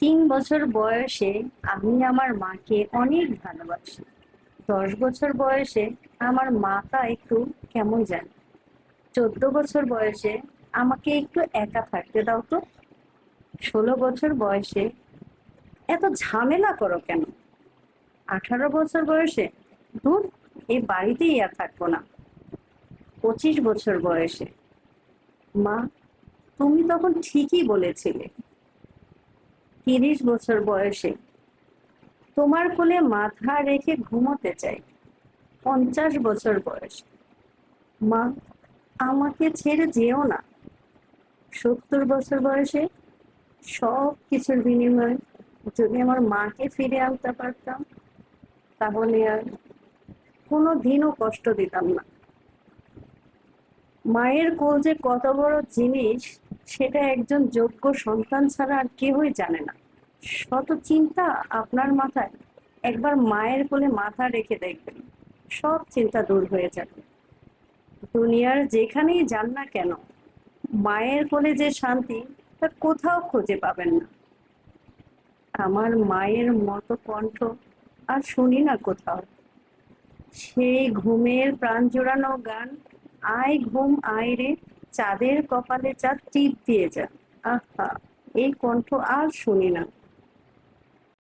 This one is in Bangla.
তিন বছর বয়সে আমি আমার মাকে অনেক ভালোবাসি। দশ বছর বয়সে আমার মাথা একটু কেমন জানে। চোদ্দ বছর বয়সে আমাকে একটু একা থাকতে দাও তো। ষোলো বছর বয়সে এত ঝামেলা করো কেন? আঠারো বছর বয়সে দূর এই বাড়িতেই আর থাকব না। পঁচিশ বছর বয়সে। মা, তুমি তখন ঠিকই বলেছিলে। তিরিশ বছর বয়সে। তোমার কোলে মাথা রেখে ঘুমোতে চাই। পঞ্চাশ বছর বয়সে। মা, আমাকে ছেড়ে যেও না। সত্তর বছর বয়সে সব কিছুর বিনিময়ে যদি আমার মাকে ফিরে আনতে পারতাম, তাহলে আর কোনো দিনও কষ্ট দিতাম না। মায়ের কোল যে কত বড় জিনিস, সেটা একজন যোগ্য সন্তান ছাড়া আর কেউই জানে না। শত চিন্তা আপনার মাথায় একবার মায়ের কোলে মাথা রেখে দেখবেন। সব চিন্তা দূর হয়ে যাবে। দুনিয়ার যেখানেই যান না কেন, মায়ের কোলে যে শান্তি, তা কোথাও খুঁজে পাবেন না। আমার মায়ের মতো কণ্ঠ আর শুনি না কোথাও। সেই ঘুমের প্রাণ জোড়ানো গান, আয় ঘুম, আয় রে, চাঁদের কপালে চাঁদ টিপ দিয়ে যা। আহা, এই কণ্ঠ আর শুনি না।